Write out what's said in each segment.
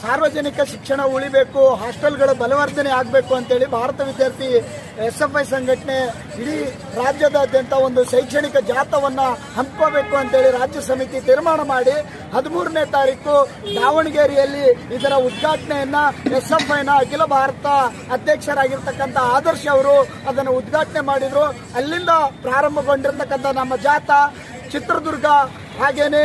ಸಾರ್ವಜನಿಕ ಶಿಕ್ಷಣ ಉಳಿಬೇಕು, ಹಾಸ್ಟೆಲ್ಗಳ ಬಲವರ್ಧನೆ ಆಗಬೇಕು ಅಂತೇಳಿ ಭಾರತ ವಿದ್ಯಾರ್ಥಿ ಎಸ್ ಎಫ್ ಐ ಸಂಘಟನೆ ಇಡೀ ರಾಜ್ಯದಾದ್ಯಂತ ಒಂದು ಶೈಕ್ಷಣಿಕ ಜಾಥವನ್ನು ಹಮ್ಮಿಕೋಬೇಕು ಅಂತೇಳಿ ರಾಜ್ಯ ಸಮಿತಿ ತೀರ್ಮಾನ ಮಾಡಿ ಹದಿಮೂರನೇ ತಾರೀಕು ದಾವಣಗೆರೆಯಲ್ಲಿ ಇದರ ಉದ್ಘಾಟನೆಯನ್ನ ಎಸ್ ಎಫ್ ಐನ ಅಖಿಲ ಭಾರತ ಅಧ್ಯಕ್ಷರಾಗಿರ್ತಕ್ಕಂಥ ಆದರ್ಶ ಅವರು ಅದನ್ನು ಉದ್ಘಾಟನೆ ಮಾಡಿದ್ರು. ಅಲ್ಲಿಂದ ಪ್ರಾರಂಭಗೊಂಡಿರ್ತಕ್ಕಂಥ ನಮ್ಮ ಜಾಥಾ ಚಿತ್ರದುರ್ಗ, ಹಾಗೇನೆ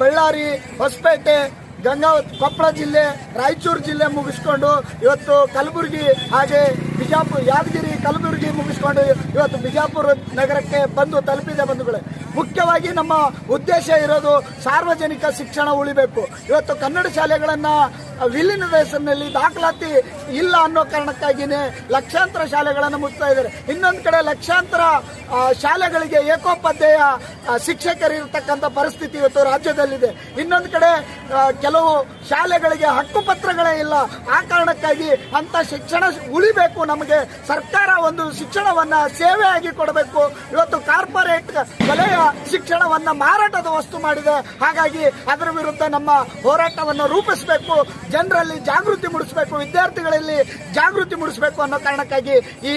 ಬಳ್ಳಾರಿ, ಹೊಸಪೇಟೆ ಗಂಗಾವತಿ ಕೊಪ್ಪಳ ಜಿಲ್ಲೆ, ರಾಯಚೂರು ಜಿಲ್ಲೆ ಮುಗಿಸ್ಕೊಂಡು ಇವತ್ತು ಕಲಬುರಗಿ ಹಾಗೆ ಬಿಜಾಪುರ ಯಾದಗಿರಿ, ಕಲಬುರಗಿ ಮುಗಿಸ್ಕೊಂಡು ಇವತ್ತು ಬಿಜಾಪುರ ನಗರಕ್ಕೆ ಬಂದು ತಲುಪಿದೆ ಬಂಧುಗಳೇ. ಮುಖ್ಯವಾಗಿ ನಮ್ಮ ಉದ್ದೇಶ ಇರೋದು ಸಾರ್ವಜನಿಕ ಶಿಕ್ಷಣ ಉಳಿಬೇಕು. ಇವತ್ತು ಕನ್ನಡ ಶಾಲೆಗಳನ್ನು ವಿಲೀನದ ವೇಸನ್ನಲ್ಲಿ ದಾಖಲಾತಿ ಇಲ್ಲ ಅನ್ನೋ ಕಾರಣಕ್ಕಾಗಿಯೇ ಲಕ್ಷಾಂತರ ಶಾಲೆಗಳನ್ನು ಮುಚ್ತಾ ಇದ್ದಾರೆ. ಇನ್ನೊಂದು ಕಡೆ ಲಕ್ಷಾಂತರ ಶಾಲೆಗಳಿಗೆ ಏಕೋಪಾಧ್ಯಾಯ ಶಿಕ್ಷಕರಿರ್ತಕ್ಕಂಥ ಪರಿಸ್ಥಿತಿ ಇವತ್ತು ರಾಜ್ಯದಲ್ಲಿದೆ. ಇನ್ನೊಂದು ಕಡೆ ಕೆಲವು ಶಾಲೆಗಳಿಗೆ ಹಕ್ಕುಪತ್ರಗಳೇ ಇಲ್ಲ. ಆ ಕಾರಣಕ್ಕಾಗಿ ಅಂತ ಶಿಕ್ಷಣ ಉಳಿಬೇಕು. ನಮಗೆ ಸರ್ಕಾರ ಒಂದು ಶಿಕ್ಷಣವನ್ನ ಸೇವೆಯಾಗಿ ಕೊಡಬೇಕು. ಇವತ್ತು ಕಾರ್ಪೊರೇಟ್ ವಲಯ ಶಿಕ್ಷಣವನ್ನ ಮಾರಾಟದ ವಸ್ತು ಮಾಡಿದೆ. ಹಾಗಾಗಿ ಅದರ ವಿರುದ್ಧ ನಮ್ಮ ಹೋರಾಟವನ್ನು ರೂಪಿಸಬೇಕು. ಜನರಲ್ಲಿ ಜಾಗೃತಿ ಮೂಡಿಸಬೇಕು, ವಿದ್ಯಾರ್ಥಿಗಳಲ್ಲಿ ಜಾಗೃತಿ ಮೂಡಿಸಬೇಕು ಅನ್ನೋ ಕಾರಣಕ್ಕಾಗಿ ಈ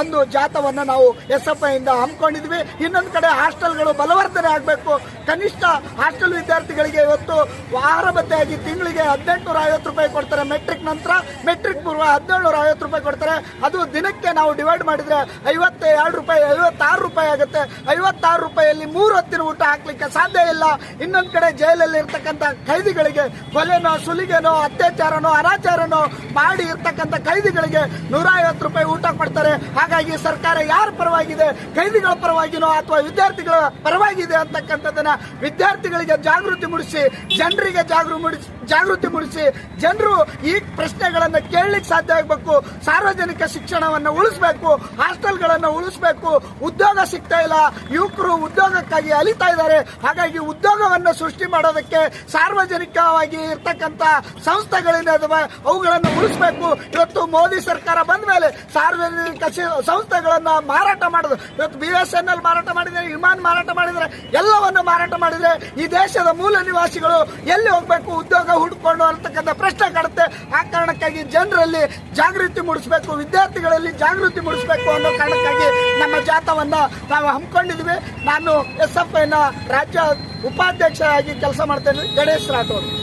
ಒಂದು ಜಾಥವನ್ನು ನಾವು ಎಸ್ ಎಫ್ ಐಯಿಂದ ಹಮ್ಮಿಕೊಂಡಿದ್ವಿ. ಇನ್ನೊಂದು ಕಡೆ ಹಾಸ್ಟೆಲ್ಗಳು ಬಲವರ್ಧನೆ ಆಗಬೇಕು. ಕನಿಷ್ಠ ಹಾಸ್ಟೆಲ್ ವಿದ್ಯಾರ್ಥಿಗಳಿಗೆ ಇವತ್ತು ಭತ್ತೆಯಾಗಿ ತಿಂಗಳಿಗೆ ಹದಿನೆಂಟುನೂರ ಐವತ್ತು ರೂಪಾಯಿ ಕೊಡ್ತಾರೆ. ಮೆಟ್ರಿಕ್ ನಂತರ ಮೆಟ್ರಿಕ್ ಪೂರ್ವ ಹದಿನೇಳುನೂರ ಐವತ್ತು ರೂಪಾಯಿ ಕೊಡ್ತಾರೆ. ಅದು ದಿನಕ್ಕೆ ನಾವು ಡಿವೈಡ್ ಮಾಡಿದರೆ ಐವತ್ತ ಎರಡು ರೂಪಾಯಿ, ಐವತ್ತಾರು ರೂಪಾಯಿ ಆಗುತ್ತೆ. ಐವತ್ತಾರು ರೂಪಾಯಿಯಲ್ಲಿ ಮೂರು ಹೊತ್ತಿನ ಊಟ ಹಾಕ್ಲಿಕ್ಕೆ ಸಾಧ್ಯ ಇಲ್ಲ. ಇನ್ನೊಂದು ಕಡೆ ಜೈಲಲ್ಲಿ ಇರ್ತಕ್ಕಂಥ ಖೈದಿಗಳಿಗೆ ಕೊಲೆನೋ ಸುಲಿಗೆನೋ ಅತ್ಯಾಚಾರನೋ ಅನಾಚಾರನೋ ಮಾಡಿ ಇರ್ತಕ್ಕಂಥ ಕೈದಿಗಳಿಗೆ ನೂರ ಐವತ್ತು ರೂಪಾಯಿ ಊಟ ಕೊಡ್ತಾರೆ. ಹಾಗಾಗಿ ಸರ್ಕಾರ ಯಾರ ಪರವಾಗಿದೆ, ಕೈದಿಗಳ ಪರವಾಗಿನೋ ಅಥವಾ ವಿದ್ಯಾರ್ಥಿಗಳ ಪರವಾಗಿದೆ ಅಂತಕ್ಕಂಥದ್ದನ್ನ ವಿದ್ಯಾರ್ಥಿಗಳಿಗೆ ಜಾಗೃತಿ ಮೂಡಿಸಿ, ಜನರಿಗೆ ಜಾಗೃತಿ ಮೂಡಿಸಿ ಜಾಗೃತಿ ಮೂಡಿಸಿ, ಜನರು ಈ ಪ್ರಶ್ನೆಗಳನ್ನು ಕೇಳಲಿಕ್ಕೆ ಸಾಧ್ಯ ಆಗಬೇಕು. ಸಾರ್ವಜನಿಕ ಶಿಕ್ಷಣವನ್ನು ಉಳಿಸಬೇಕು, ಹಾಸ್ಟೆಲ್ಗಳನ್ನು ಉಳಿಸಬೇಕು. ಉದ್ಯೋಗ ಸಿಗ್ತಾ ಇಲ್ಲ. ಯುವಕರು ಉದ್ಯೋಗಕ್ಕಾಗಿ ಅಲಿತಾ ಇದ್ದಾರೆ. ಹಾಗಾಗಿ ಉದ್ಯೋಗವನ್ನು ಸೃಷ್ಟಿ ಮಾಡೋದಕ್ಕೆ ಸಾರ್ವಜನಿಕವಾಗಿ ಇರ್ತಕ್ಕಂಥ ಸಂಸ್ಥೆಗಳೇನಿದಾವೆ ಅವುಗಳನ್ನು ಉಳಿಸಬೇಕು. ಇವತ್ತು ಮೋದಿ ಸರ್ಕಾರ ಬಂದ ಮೇಲೆ ಸಾರ್ವಜನಿಕ ಸಂಸ್ಥೆಗಳನ್ನ ಮಾರಾಟ ಮಾಡೋದು. ಇವತ್ತು ಬಿ ಎಸ್ ಎನ್ ಎಲ್ ಮಾರಾಟ ಮಾಡಿದ್ರೆ, ವಿಮಾನ ಮಾರಾಟ ಮಾಡಿದ್ರೆ, ಎಲ್ಲವನ್ನು ಮಾರಾಟ ಮಾಡಿದ್ರೆ ಈ ದೇಶದ ಮೂಲ ನಿವಾಸಿಗಳು ಎಲ್ಲಿ ಹೋಗ್ಬೇಕು, ಉದ್ಯೋಗ ಹುಡ್ಕೊಂಡು ಅಂತಕ್ಕಂಥ ಪ್ರಶ್ನೆ ಕಾಡುತ್ತೆ. ಆ ಕಾರಣಕ್ಕಾಗಿ ಜನರಲ್ಲಿ ಜಾಗೃತಿ ಮೂಡಿಸಬೇಕು, ವಿದ್ಯಾರ್ಥಿಗಳಲ್ಲಿ ಜಾಗೃತಿ ಮೂಡಿಸಬೇಕು ಅನ್ನೋ ಕಾರಣಕ್ಕಾಗಿ ನಮ್ಮ ಜಾಥಾವನ್ನ ನಾವು ಹಮ್ಮಿಕೊಂಡಿದ್ವಿ ನಾನು ಎಸ್ ಎಫ್ ಐನ ರಾಜ್ಯ ಉಪಾಧ್ಯಕ್ಷರಾಗಿ ಕೆಲಸ ಮಾಡ್ತೇನೆ ಗಣೇಶ್ ರಾಠೋಡ್.